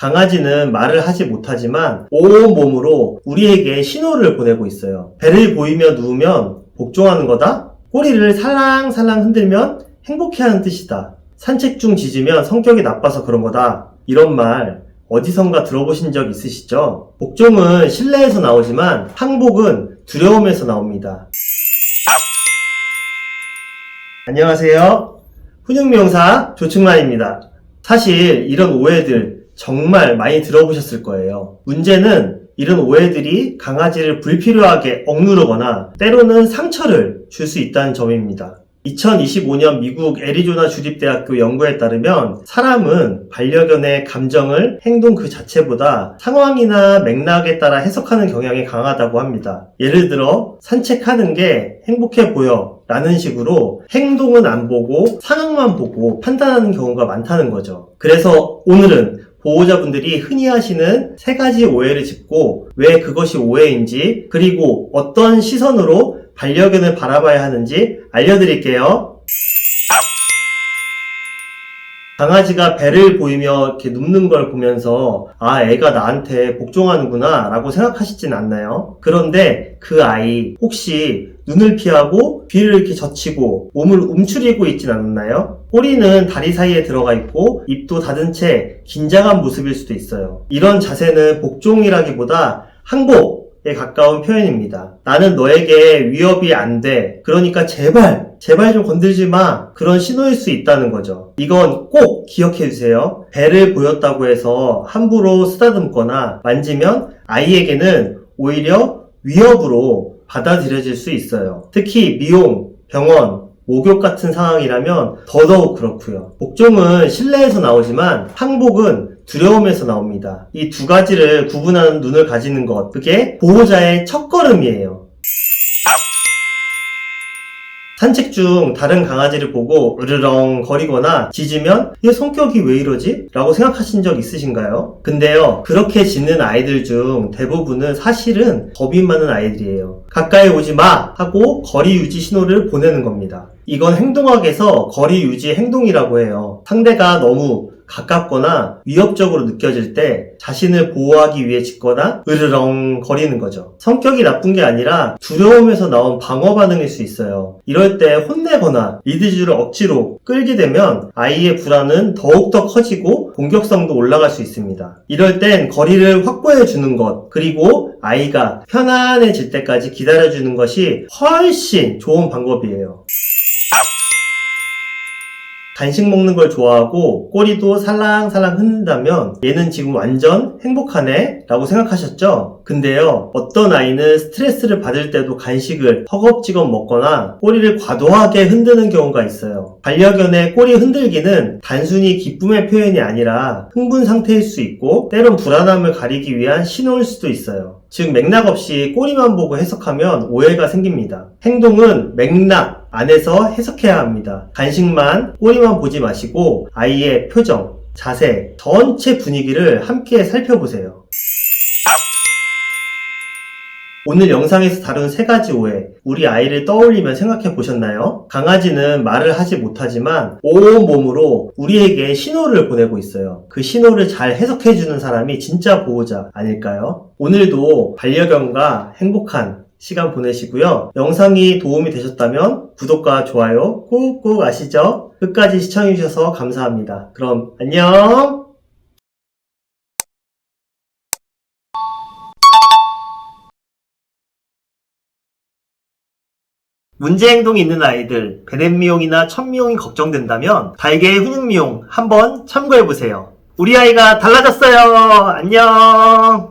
강아지는 말을 하지 못하지만 온 몸으로 우리에게 신호를 보내고 있어요. 배를 보이며 누우면 복종하는 거다? 꼬리를 살랑살랑 흔들면 행복해하는 뜻이다. 산책 중 짖으면 성격이 나빠서 그런 거다. 이런 말 어디선가 들어보신 적 있으시죠? 복종은 신뢰에서 나오지만 항복은 두려움에서 나옵니다. 안녕하세요. 훈육명사 조충만입니다. 사실 이런 오해들 정말 많이 들어보셨을 거예요. 문제는 이런 오해들이 강아지를 불필요하게 억누르거나 때로는 상처를 줄 수 있다는 점입니다. 2025년 미국 애리조나 주립대학교 연구에 따르면 사람은 반려견의 감정을 행동 그 자체보다 상황이나 맥락에 따라 해석하는 경향이 강하다고 합니다. 예를 들어 산책하는 게 행복해 보여 라는 식으로 행동은 안 보고 상황만 보고 판단하는 경우가 많다는 거죠. 그래서 오늘은 보호자분들이 흔히 하시는 세 가지 오해를 짚고 왜 그것이 오해인지 그리고 어떤 시선으로 반려견을 바라봐야 하는지 알려드릴게요. 강아지가 배를 보이며 이렇게 눕는 걸 보면서 아 애가 나한테 복종하는구나 라고 생각하시진 않나요? 그런데 그 아이 혹시 눈을 피하고 귀를 이렇게 젖히고 몸을 움츠리고 있진 않나요? 꼬리는 다리 사이에 들어가 있고 입도 닫은 채 긴장한 모습일 수도 있어요. 이런 자세는 복종이라기보다 항복 에 가까운 표현입니다. 나는 너에게 위협이 안 돼. 그러니까 제발 제발 좀 건들지 마. 그런 신호일 수 있다는 거죠. 이건 꼭 기억해 주세요. 배를 보였다고 해서 함부로 쓰다듬거나 만지면 아이에게는 오히려 위협으로 받아들여질 수 있어요. 특히 미용, 병원, 목욕 같은 상황이라면 더더욱 그렇고요. 복종은 신뢰에서 나오지만 항복은 두려움에서 나옵니다. 이 두 가지를 구분하는 눈을 가지는 것, 그게 보호자의 첫걸음이에요. 산책 중 다른 강아지를 보고 으르렁 거리거나 짖으면 얘 성격이 왜 이러지? 라고 생각하신 적 있으신가요? 근데요, 그렇게 짖는 아이들 중 대부분은 사실은 겁이 많은 아이들이에요. 가까이 오지 마! 하고 거리 유지 신호를 보내는 겁니다. 이건 행동학에서 거리 유지 행동이라고 해요. 상대가 너무 가깝거나 위협적으로 느껴질 때 자신을 보호하기 위해 짖거나 으르렁 거리는 거죠. 성격이 나쁜 게 아니라 두려움에서 나온 방어 반응일 수 있어요. 이럴 때 혼내거나 리드줄을 억지로 끌게 되면 아이의 불안은 더욱더 커지고 공격성도 올라갈 수 있습니다. 이럴 땐 거리를 확보해 주는 것, 그리고 아이가 편안해질 때까지 기다려 주는 것이 훨씬 좋은 방법이에요. 간식 먹는 걸 좋아하고 꼬리도 살랑살랑 흔든다면 얘는 지금 완전 행복하네 라고 생각하셨죠? 근데요 어떤 아이는 스트레스를 받을 때도 간식을 허겁지겁 먹거나 꼬리를 과도하게 흔드는 경우가 있어요 반려견의 꼬리 흔들기는 단순히 기쁨의 표현이 아니라 흥분 상태일 수 있고 때론 불안함을 가리기 위한 신호일 수도 있어요 즉 맥락 없이 꼬리만 보고 해석하면 오해가 생깁니다 행동은 맥락 안에서 해석해야 합니다. 간식만 꼬리만 보지 마시고 아이의 표정, 자세, 전체 분위기를 함께 살펴보세요. 오늘 영상에서 다룬 세 가지 오해, 우리 아이를 떠올리면 생각해 보셨나요? 강아지는 말을 하지 못하지만 온 몸으로 우리에게 신호를 보내고 있어요. 그 신호를 잘 해석해 주는 사람이 진짜 보호자 아닐까요? 오늘도 반려견과 행복한 시간 보내시고요. 영상이 도움이 되셨다면 구독과 좋아요 꾹꾹 아시죠? 끝까지 시청해주셔서 감사합니다. 그럼 안녕! 문제 행동이 있는 아이들, 베넷 미용이나 천미용이 걱정된다면 달걀 훈육 미용 한번 참고해보세요. 우리 아이가 달라졌어요! 안녕!